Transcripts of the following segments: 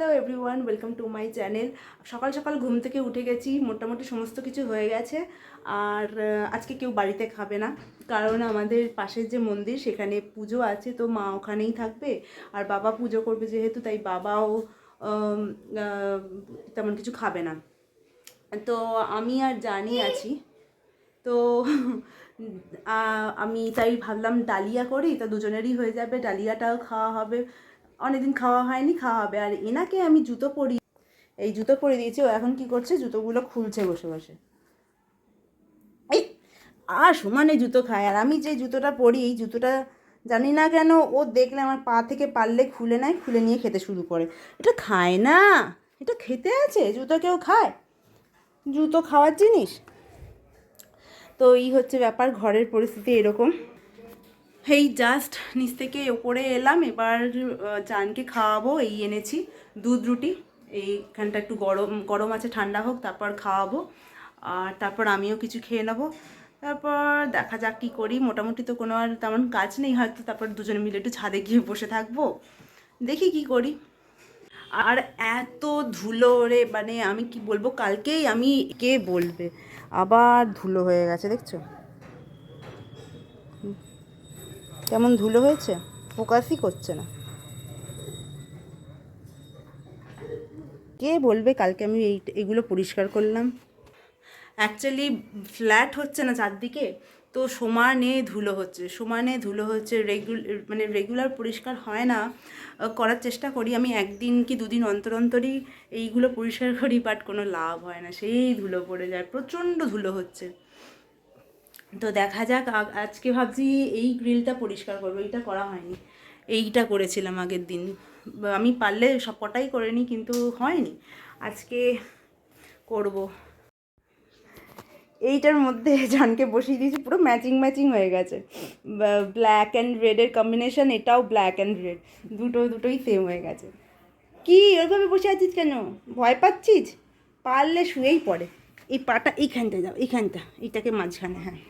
Hello everyone welcome to my channel সকাল সকাল ঘুম থেকে উঠে গেছি, মোটামুটি সমস্ত কিছু হয়ে গেছে। আর আজকে কেউ বাড়িতে খাবে না, কারণ আমাদের পাশের যে মন্দির, সেখানে পুজো আছে, তো মা ওখানেই থাকবে। আর বাবা পুজো করবে যেহেতু, তাই বাবাও তেমন কিছু খাবে না। তো আমি আর জানি আছি। তো আমি তাই ভাবলাম ডালিয়া করি, তো দুজনেরই হয়ে যাবে, ডালিয়াটাও খাওয়া হবে। অনেকদিন খাওয়া হয়নি খাওয়া হবে আর এনাকে আমি জুতো পরি, এই জুতো পরে দিয়েছি, ও এখন কি করছে? জুতোগুলো খুলছে বসে বসে। এই, আর সমানে জুতো খায়। আর আমি যে জুতোটা পরি, এই জুতোটা জানি না কেন ও দেখলে আমার পা থেকে পারলে খুলে নেয়, খুলে নিয়ে খেতে শুরু করে। এটা খায় না। এটা খেতে আছে, জুতো কেউ খায়? জুতো খাওয়ার জিনিস? তো এই হচ্ছে ব্যাপার, ঘরের পরিস্থিতি এরকম। এই জাস্ট নিচ থেকে ওপরে এলাম, এবার জানকে খাওয়াবো, এই এনেছি দুধ রুটি। এইখানটা একটু গরম গরম আছে, ঠান্ডা হোক, তারপর খাওয়াবো। আর তারপর আমিও কিছু খেয়ে নেব। তারপর দেখা যাক কী করি। মোটামুটি তো কোনো আর তেমন কাজ নেই, হয়তো তারপর দুজনে মিলে একটু ছাদে গিয়ে বসে থাকব। দেখি কি করি। আর এত ধুলো রে মানে আমি কি বলব, কালকেই আমি কে বলবে? আবার ধুলো হয়ে গেছে, দেখছ? কেমন ধুলো হয়েছে? ফোকাসই করছে না। কে বলবে কালকে আমি এই এগুলো পরিষ্কার করলাম? অ্যাকচুয়ালি ফ্ল্যাট হচ্ছে না চারদিকে, তো সমানে ধুলো হচ্ছে। সমানে ধুলো হচ্ছে রেগুল মানে রেগুলার পরিষ্কার হয় না। করার চেষ্টা করি আমি, একদিন কি দুদিন অন্তর অন্তরই এইগুলো পরিষ্কার করি বাট কোনো লাভ হয় না। সেই ধুলো পড়ে যায়, প্রচণ্ড ধুলো হচ্ছে। তো দেখা যাক আজকে ভাবছি এই গ্রিলটা পরিষ্কার করব, এইটা করা হয়নি। এইটা করেছিলাম আগের দিন। আমি পারলে সব কটাই করে নিই, কিন্তু হয়নি। আজকে করব। এইটার মধ্যে জানকে বসিয়ে দিয়েছি, পুরো ম্যাচিং ম্যাচিং হয়ে গেছে। ব্ল্যাক অ্যান্ড রেডের কম্বিনেশন এটাও ব্ল্যাক অ্যান্ড রেড দুটো, দুটোই সেম হয়ে গেছে। কি, ওইভাবে বসে আছিস কেন? ভয় পাচ্ছিস? পারলে শুয়েই পড়ে। এই পাটা এইখানটা যাও এইখানটা, এইটাকে মাঝখানে হ্যাঁ।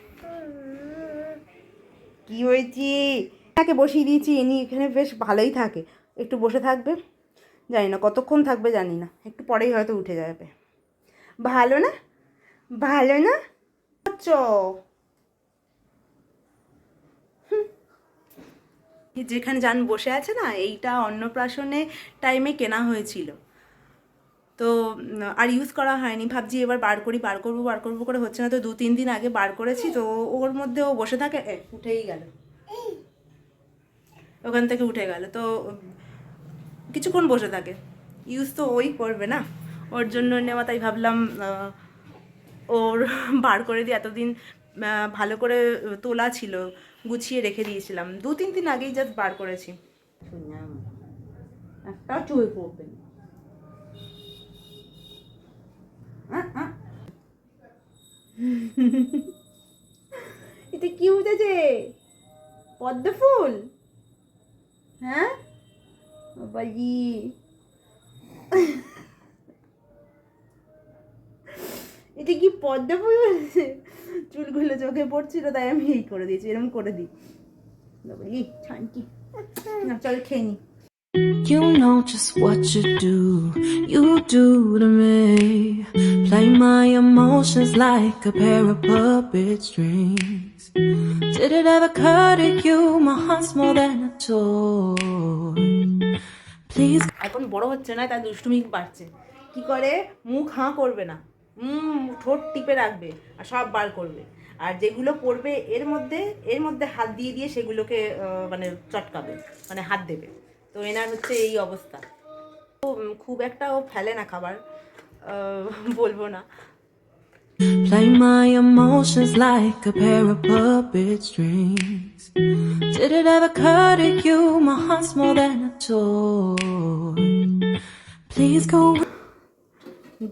কি হয়েছে? তাকে বসিয়ে দিয়েছি এনি এখানে বেশ ভালোই থাকে। একটু বসে থাকবে? জানি না, কতক্ষণ থাকবে জানি না। একটু পরেই হয়তো উঠে যাবে। ভালো না? ভালো না? চ। যেখানে যান বসে আছে না, এইটা অন্নপ্রাশনে টাইমে কেনা হয়েছিল। তো আর ইউজ করা হয়নি। ভাবছি এবার বার করি, বার করব বার করব করে হচ্ছে না তো দু, তিন দিন আগে বার করেছি। তো ওর মধ্যে ও বসে থাকে উঠেই গেল। ওখান থেকে উঠে গেল। তো কিছুক্ষণ বসে থাকে। ইউজ তো ওই করবে না। ওর জন্য নেওয়া, তাই ভাবলাম ওর বার করে দিয়ে এতদিন ভালো করে তোলা ছিল, গুছিয়ে রেখে দিয়েছিলাম। দু, তিন দিন আগেই জাস্ট বার করেছি। একটা চুল পড়বে। না। এটা কি উঠেছে? পদ্ম ফুল? হ্যাঁ? বাবাজি। এটা কি পদ্ম ফুল? চুলগুলো চোখে পড়ছিল, তাই আমি এই করে দিয়েছি এরকম করে দিই। বাবাজি ছানকি না চল খেয়ে নি। You know just what you do, you do to me. Play my emotions like a pair of puppet strings. Did it ever occur to you my heart's more than a toy? Please এখন বড় হচ্ছে না তার দুষ্টুমি বাড়ছে কি করে মুখ হাঁ করবে না ঠোঁট টিপে রাখবে আর সব বার করবে আর যেগুলো পড়বে এর মধ্যে এর মধ্যে হাত দিয়ে দিয়ে সেগুলোকে মানে চটকাবে মানে হাত দেবে তো এনার হচ্ছে এই অবস্থা তো খুব একটা ও ফেলে না খাবার বলব না play my emotions like a pair of puppet strings. Did it ever occur to you my heart's more than a toy? Please go.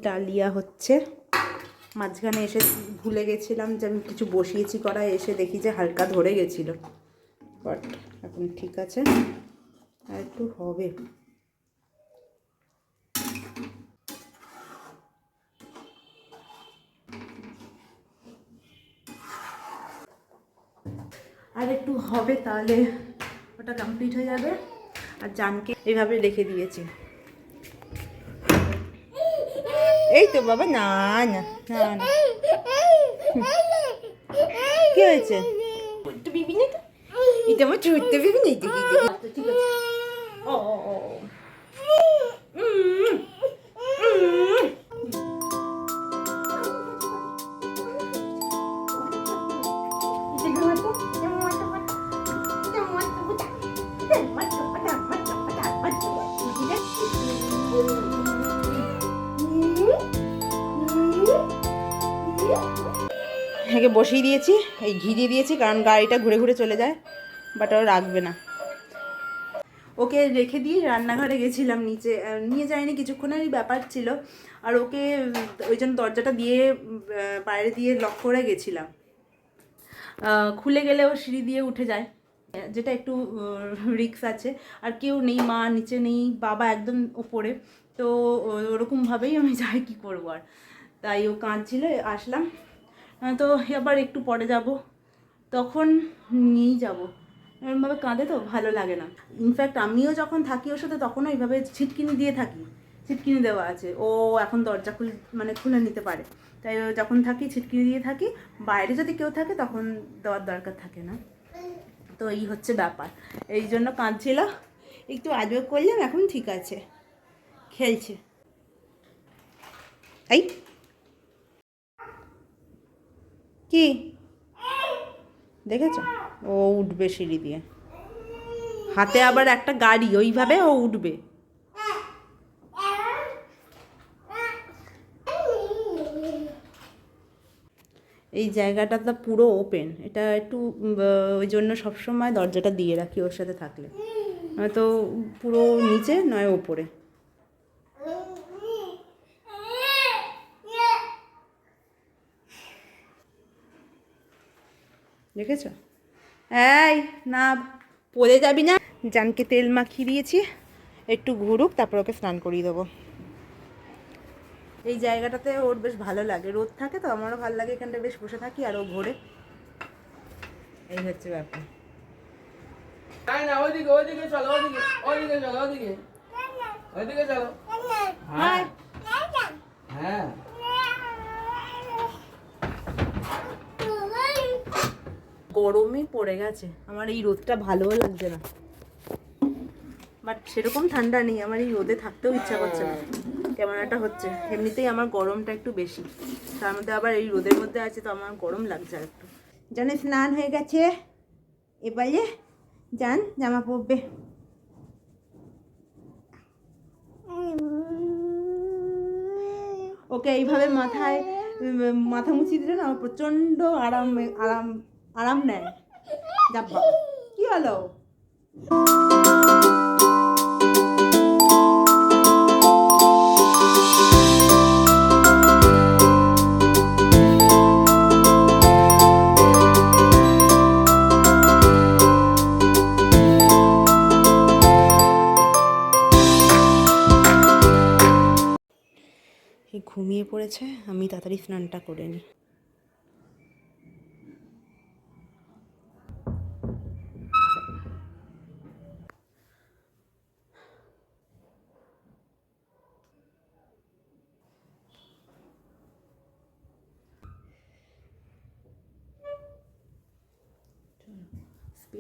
Dalia হচ্ছে মাঝখানে এসে ভুলে গেছিলাম যে আমি কিছু বসিয়েছি করা এসে দেখি যে হালকা ধরে গেছিল বাট এখন ঠিক আছে আর একটু হবে। আর একটু হবে তাহলে ওটা কমপ্লিট হয়ে যাবে। আর জানকে এইভাবে রেখে দিয়েছি। এই তো বাবা না না না না। কি হয়েছে? তো বিবি নেই তো এটা আমার বেবি নেই দেখি ঠিক আছে। একে বসিয়ে দিয়েছি, এই ঘি দিয়ে দিয়েছি, কারণ গাড়িটা ঘুরে ঘুরে চলে যায় বাট ও রাখবে না। ওকে রেখে দিয়ে রান্নাঘরে গেছিলাম নিচে নিয়ে যায়নি কিছুক্ষণেরই ব্যাপার ছিল। আর ওকে, ওই জন্য দরজাটা দিয়ে বাইরে দিয়ে লক করে গেছিলাম। খুলে গেলে ও সিঁড়ি দিয়ে উঠে যায়। যেটা একটু রিক্স আছে। আর কেউ নেই, মা নিচে নেই, বাবা একদম ওপরে তো ওরকমভাবেই আমি যাই, কি করব আর। তাই ও কাঁদছিল, আসলাম। তো আবার একটু পরে যাব। তখন নিয়েই যাব। এরকমভাবে কাঁদে তো, ভালো লাগে না। ইনফ্যাক্ট আমিও যখন থাকি ওর সাথে তখনও এইভাবে ছিটকিনি দিয়ে থাকি। ছিটকিনি দেওয়া আছে। ও এখন দরজা খুল মানে খুলে নিতে পারে। তাই যখন থাকি, ছিটকিনি দিয়ে থাকি। বাইরে যদি কেউ থাকে, তখন দেওয়ার দরকার থাকে না। তো এই হচ্ছে ব্যাপার। এই জন্য কাঁদছিল। একটু আজও করলাম, এখন ঠিক আছে। খেলছে। এই। কি? দেখেছ? ও উঠবে সিঁড়ি দিয়ে। হাতে আবার একটা গাড়ি, ওইভাবে ও উঠবে। এই জায়গাটা তো পুরো ওপেন এটা একটু ওই জন্য সবসময় দরজাটা দিয়ে রাখি ওর সাথে থাকলে। নয়তো পুরো নিচে নয় ওপরে। দেখেছ? এই না পড়ে যাবি না। জানকে তেল মাখিয়ে দিয়েছি একটু ঘুরুক তারপর ওকে স্নান করিয়ে দেবো। এই জায়গাটাতে ওর বেশ ভালো লাগে রোদ থাকে তো আমারও ভালো লাগে এখানটা বেশ বসে থাকি আর ও ঘোরে। এই হচ্ছে ব্যাপার। তাই না ওইদিকে ওইদিকে চলো ওইদিকে ওইদিকে চলো ওইদিকে ওইদিকে চলো হ্যাঁ গরমই পড়ে গেছে। আমার এই রোদটা ভালোও লাগছে না। বাট সেরকম ঠান্ডা নেই, আমার এই রোদে থাকতেও ইচ্ছা করছে না। কেমন একটা হচ্ছে, এমনিতেই আমার গরমটা একটু বেশি। তার মধ্যে আবার এই রোদের মধ্যে আছে, তো আমার গরম লাগছে আর একটু। জানে স্নান হয়ে গেছে? এবারে যান, জামা পরবে। ওকে, এইভাবে মাথায় মাথা মুছিয়ে দিলে না, আমার প্রচণ্ড আরাম আরাম আরাম নেয়। যা কি হলো? ঘুমিয়ে পড়েছে আমি তাড়াতাড়ি স্নানটা করে নিই।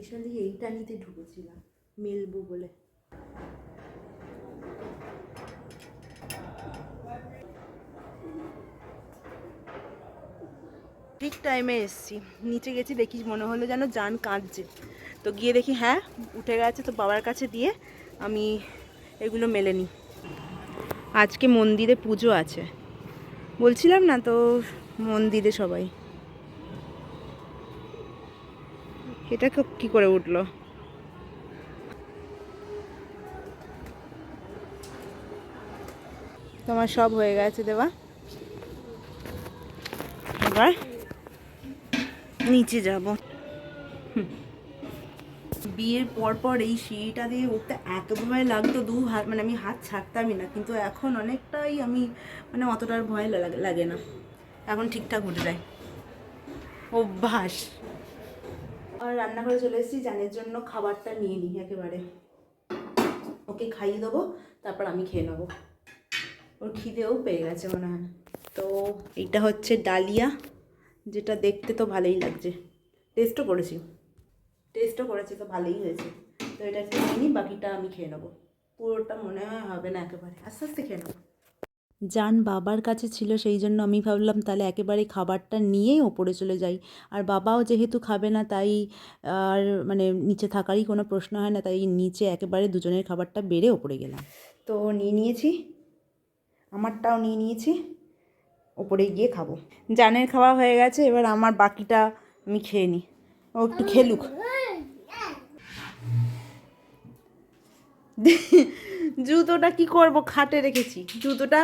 স্পেশালি এইটা নিতে ঢুকেছিলাম, মেলবো বলে। ঠিক টাইমে এসছি। নিচে গেছি, দেখি মনে হলো যেন জান কাঁদছে। তো গিয়ে দেখি হ্যাঁ উঠে গেছে তো বাবার কাছে দিয়ে আমি এগুলো মেলে নিই। আজকে মন্দিরে পুজো আছে। বলছিলাম না তো, মন্দিরে সবাই। এটা ক- করে উঠল? তোমার সব হয়ে গেছে দেওয়া এবার নিচে যাব। বিয়ের পর পর এই সিঁড়িটা দিয়ে উঠতে এত ভয় লাগতো, দু হাত মানে আমি হাত ছাড়তামই না, কিন্তু এখন অনেকটাই আমি মানে অতটার ভয় লাগ- না। এখন ঠিকঠাক উঠে যায়। অভ্যাস। রান্নাঘরে চলে এসেছি জানের জন্য খাবারটা নিয়ে নিই একেবারে। ওকে খাইয়ে দেবো তারপর আমি খেয়ে নেব। ওর খিদেও পেয়ে গেছে মনে হয়। তো এইটা হচ্ছে ডালিয়া যেটা দেখতে তো ভালোই লাগছে। টেস্টও করেছি। টেস্টও করেছি তো ভালোই হয়েছে। তো এটা একটু নিই, বাকিটা আমি খেয়ে নেব। পুরোটা মনে হয় হবে না একেবারে। আস্তে আস্তে খেয়ে নেব। জান বাবার কাছে ছিল সেই জন্য আমি ভাবলাম তাহলে একেবারে খাবারটা নিয়েই ওপরে চলে যাই। আর বাবাও যেহেতু খাবে না তাই আর মানে নিচে থাকারই কোনো প্রশ্ন হয় না, তাই নিচে একেবারে দুজনের খাবারটা বেড়ে ওপরে গেলাম। তো নিয়ে নিয়েছি, আমারটাও নিয়ে নিয়েছি, ওপরে গিয়ে খাব। জানের খাওয়া হয়ে গেছে, এবার আমার বাকিটা আমি খেয়ে নিই। ও একটু খেলুক। জুতোটা কি করব, খাটে রেখেছি। জুতোটা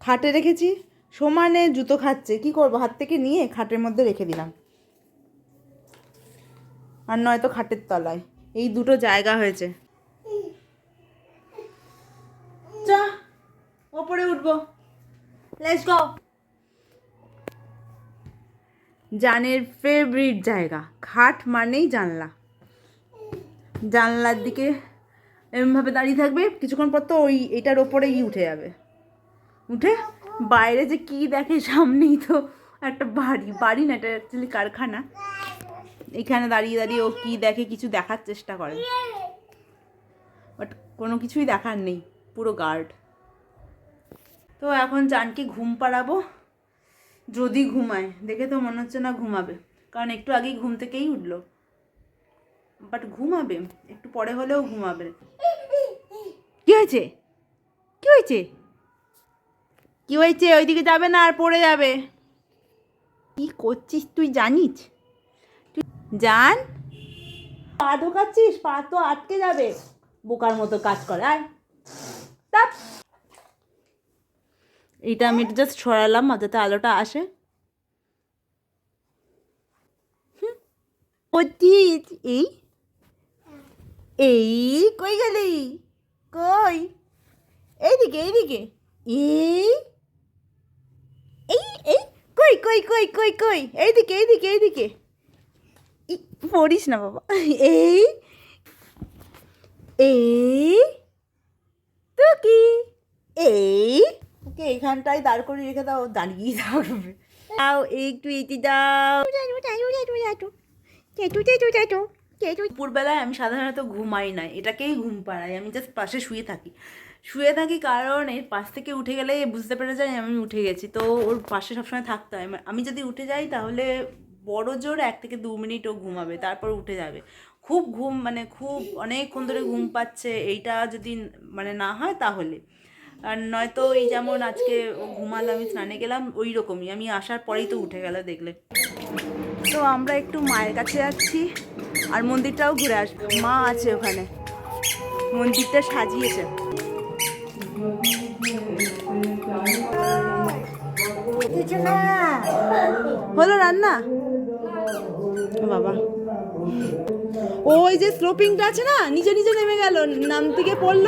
খাটে রেখেছি, সমানে জুতো খাচ্ছে, কি করব? হাত থেকে নিয়ে খাটের মধ্যে রেখে দিলাম। আর নয়তো খাটের তলায়। এই দুটো জায়গা হয়েছে। ওপরে উঠবো। জানের ফেভারিট জায়গা। খাট মানেই জানলা। জানলার দিকে এরমভাবে দাঁড়িয়ে থাকবে, কিছুক্ষণ পর তো ওই, এটার ওপরেই উঠে যাবে। উঠে বাইরে যে কি দেখে সামনেই তো একটা বাড়ি। বাড়ি না, এটা অ্যাকচুয়ালি কারখানা। এখানে দাঁড়িয়ে দাঁড়িয়ে ও কি দেখে কিছু দেখার চেষ্টা করে। বাট কোনো কিছুই দেখার নেই, পুরো গার্ড তো এখন জানকে ঘুম পাড়াবো, যদি ঘুমায়। দেখে তো মনে হচ্ছে না ঘুমাবে, কারণ একটু আগেই ঘুম থেকেই উঠল। বাট ঘুমাবে, একটু পরে হলেও ঘুমাবে। কি হয়েছে? কি হয়েছে? কি হয়েছে? ওইদিকে যাবে না আর পড়ে যাবে। কি করছিস তুই, জানিস? তুই জান। পা ঢোকাচ্ছিস পা তো আটকে যাবে। বোকার মতো কাজ করে। আয়। এইটা আমি জাস্ট সরালাম যাতে আলোটা আসে। করছিস এই? এই, কই গেলি? কই? এইদিকে এইদিকে। এই? এই এই, কই কই কই কই কই? এইদিকে এইদিকে এইদিকে। পড়িস না বাবা। এই এই তো কি এই, ওকে এখানটায় দাঁড় করে রেখে দাও, দাঁড়িয়েই থাকবে। দাও, একটু এটি দাও। দুপুরবেলায় আমি সাধারণত ঘুমাই না, এটাকেই ঘুম পাড়াই আমি জাস্ট পাশে শুয়ে থাকি। শুয়ে থাকি কারণ এর পাশ থেকে উঠে গেলে বুঝতে পেরে যায় আমি উঠে গেছি। তো ওর পাশে সবসময় থাকতে হয়। আমি যদি উঠে যাই তাহলে বড় জোর এক থেকে দু মিনিট ও ঘুমাবে, তারপর উঠে যাবে। খুব ঘুম মানে খুব অনেকক্ষণ ধরে ঘুম পাচ্ছে, এইটা যদি মানে না হয় তাহলে। আর নয়তো এই যেমন আজকে ঘুমালো আমি স্নানে গেলাম, ওই রকমই। আমি আসার পরেই তো উঠে গেল দেখলে। তো আমরা একটু মায়ের কাছে যাচ্ছি আর মন্দিরটাও ঘুরে আসব। মা আছে ওখানে। মন্দিরটা সাজিয়েছে। হলো রান্না। বাবা। ওই যে স্লোপিংটা আছে না নিচে নিচে নেমে গেল, নাম থেকে পড়ল।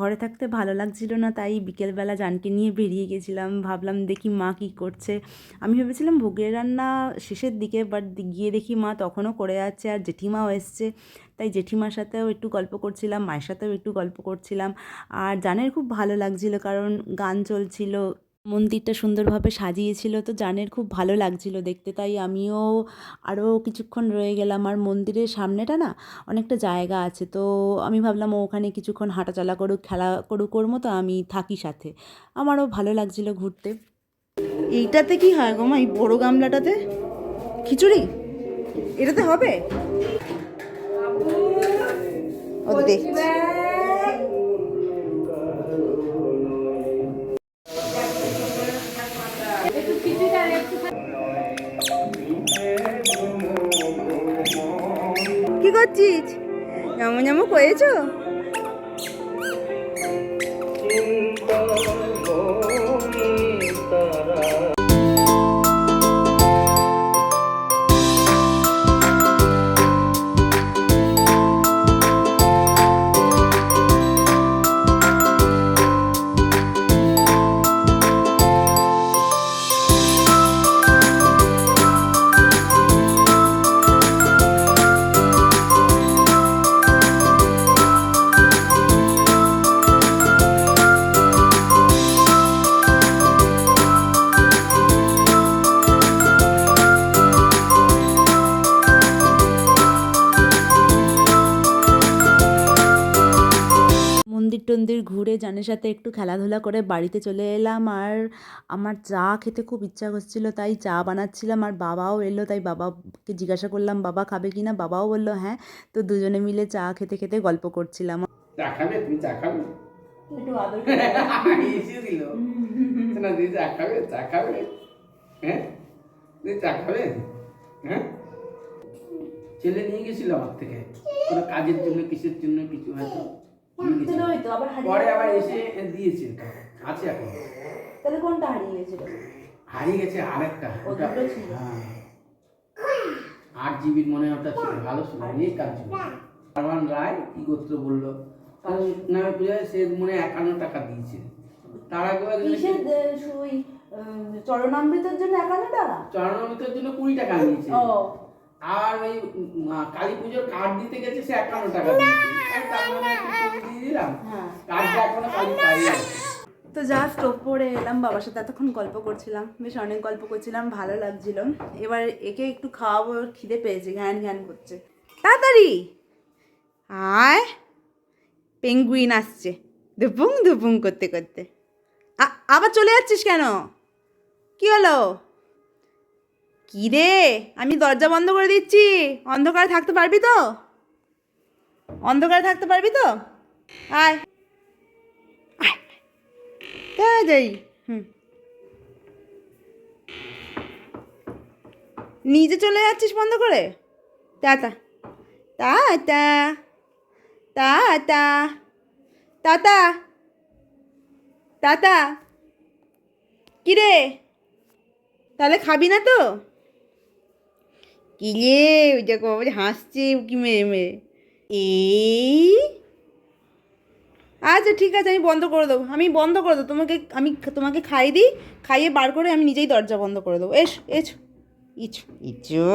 ঘরে থাকতে ভালো লাগছিল না, তাই বিকেলবেলা জানকে নিয়ে বেরিয়ে গেছিলাম। ভাবলাম দেখি মা কী করছে। আমি ভেবেছিলাম ভোগের রান্না শেষের দিকে বাট গিয়ে দেখি মা তখনও করে যাচ্ছে আর জেঠিমাও এসছে। তাই জেঠিমার সাথেও একটু গল্প করছিলাম, মায়ের সাথেও একটু গল্প করছিলাম। আর জানের খুব ভালো লাগছিল কারণ গান চলছিল মন্দিরটা সুন্দরভাবে সাজিয়েছিল তো জানের খুব ভালো লাগছিল দেখতে। তাই আমিও আরও কিছুক্ষণ রয়ে গেলাম। আর মন্দিরের সামনেটা না অনেকটা জায়গা আছে। তো আমি ভাবলাম ওখানে কিছুক্ষণ হাঁটাচলা করুক খেলা করুক ওর মতো আমি থাকি সাথে। আমারও ভালো লাগছিল ঘুরতে। এইটাতে কি হয় গো মা এই বড় গামলাটাতে? খিচুড়ি? এটাতে হবে? ও দেখছি করছিস যেমন যেমন করেছ মন্দির টন্দির ঘুরে জানের সাথে একটু খেলাধুলা করে বাড়িতে চলে এলাম। আর আমার চা খেতে খুব ইচ্ছা করছিল তাই চা বানাচ্ছিলাম। আর বাবাও এলো তাই বাবাকে জিজ্ঞাসা করলাম বাবা খাবে কি না? বাবাও বলল হ্যাঁ। তো দুজনে মিলে চা খেতে খেতে গল্প করছিলাম। চা খাবে? তুমি চা খাবে? একটু আদর দিল। না দিদি চা খাবে? চা খাবে? হ্যাঁ? দিদি চা খাবে? হ্যাঁ? ছেলে নিয়ে গেছিল আমার থেকে। কোনো কাজের জন্য কিসের জন্য কিছু হয়তো। পরে আবার এসে দিয়েছে। আছে এখন। তাহলে কোনটা হারিয়ে গেছিল হারিয়ে গেছে আরেকটা। ওটা ছিল? হ্যাঁ। আট জিবির মনে ওটা ছিল। ভালো ছিল। অনেক কাজ ছিল। পারমান রায় কি গোত্র বলল? নামে পূজায় সে মনে একান্ন টাকা দিয়েছে। তার কিসের সুই চরণামৃতের জন্য একান্ন টাকা? চরণামৃতের জন্য কুড়ি টাকা নিয়েছে আর ওই কালী পুজোর কার্ড দিতে গেছে সে একান্ন টাকা দিয়েছে। তো জাস্ট ওপরে এলাম, বাবার সাথে এতক্ষণ গল্প করছিলাম, বেশ অনেক গল্প করছিলাম, ভালো লাগছিল। এবার একে একটু খাওয়াবো খিদে পেয়েছে, ঘ্যান ঘ্যান করছে। তাড়াতাড়ি! আয়! পেঙ্গুইন আসছে। দুপুং দুপুং করতে করতে। আবার চলে যাচ্ছিস কেন? কি হলো? কি রে? আমি দরজা বন্ধ করে দিচ্ছি। অন্ধকারে থাকতে পারবি তো? অন্ধকারে থাকতে পারবি তো? আয়। তাড়াতাড়ি হুম। নিজে চলে যাচ্ছিস বন্ধ করে? Tata. Tata. Tata. Tata. Tata. কিরে? তাহলে খাবি না তো? কি রে? ওই দেখো হাসছে কি মেয়ে মেয়ে এই আচ্ছা ঠিক আছে আমি বন্ধ করে দেবো। আমি বন্ধ করে দেবো। তোমাকে আমি তোমাকে খাইয়ে দিই খাইয়ে বার করে আমি নিজেই দরজা বন্ধ করে দেবো। এস এছ ইচু ইচু।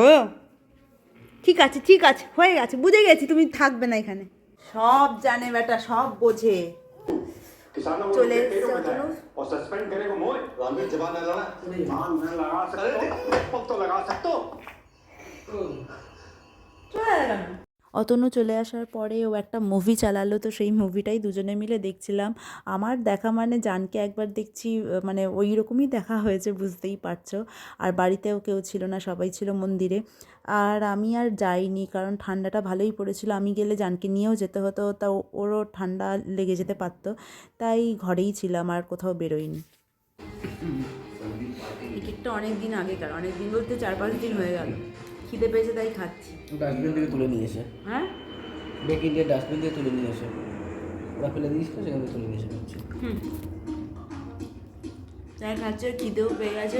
ঠিক আছে ঠিক আছে হয়ে গেছে বুঝে গেছি তুমি থাকবে না এখানে। সব জানে বেটা সব বোঝে। চলে চলে। অতনু চলে আসার পরে ও একটা মুভি চালালো, তো সেই মুভিটাই দুজনে মিলে দেখছিলাম। আমার দেখা মানে জানকে একবার দেখছি মানে ওই রকমই দেখা হয়েছে, বুঝতেই পারছ। আর বাড়িতেও কেউ ছিল না, সবাই ছিল মন্দিরে। আর আমি আর যাইনি, কারণ ঠান্ডাটা ভালোই পড়েছিল। আমি গেলে জানকে নিয়েও যেতে হতো, তা ওরও ঠান্ডা লেগে যেতে পারতো। তাই ঘরেই ছিলাম, আর কোথাও বেরোইনি। টিকিটটা অনেক দিন আগেকার অনেক দিন বলতে চার পাঁচ দিন হয়ে গেল। খিদে পেয়েছে তাই খাচ্ছি। ডাস্টবিন থেকে তুলে নিয়ে এসে। হ্যাঁ? বেকিং দিয়ে ডাস্টবিন দিয়ে তুলে নিয়ে এসে। ওরা ফেলে দিয়েছিল সেখান থেকে তুলে নিয়ে এসে খাচ্ছি। তাই খাচ্ছে খিদেও পেয়ে গেছে।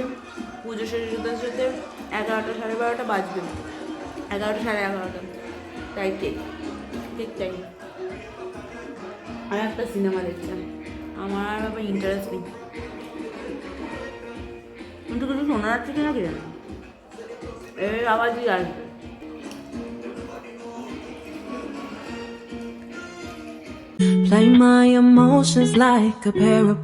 পুজো শেষ হতে হতে এগারোটা সাড়ে বারোটা বাজবে। এগারোটা সাড়ে এগারোটা। তাই ঠিক ঠিক তাই আর একটা সিনেমা দেখছিলাম আমার আর আবার ইন্টারেস্ট নেই। কিন্তু কিছু শোনা যাচ্ছে কিনা কি জানি? Play my emotions like a pair of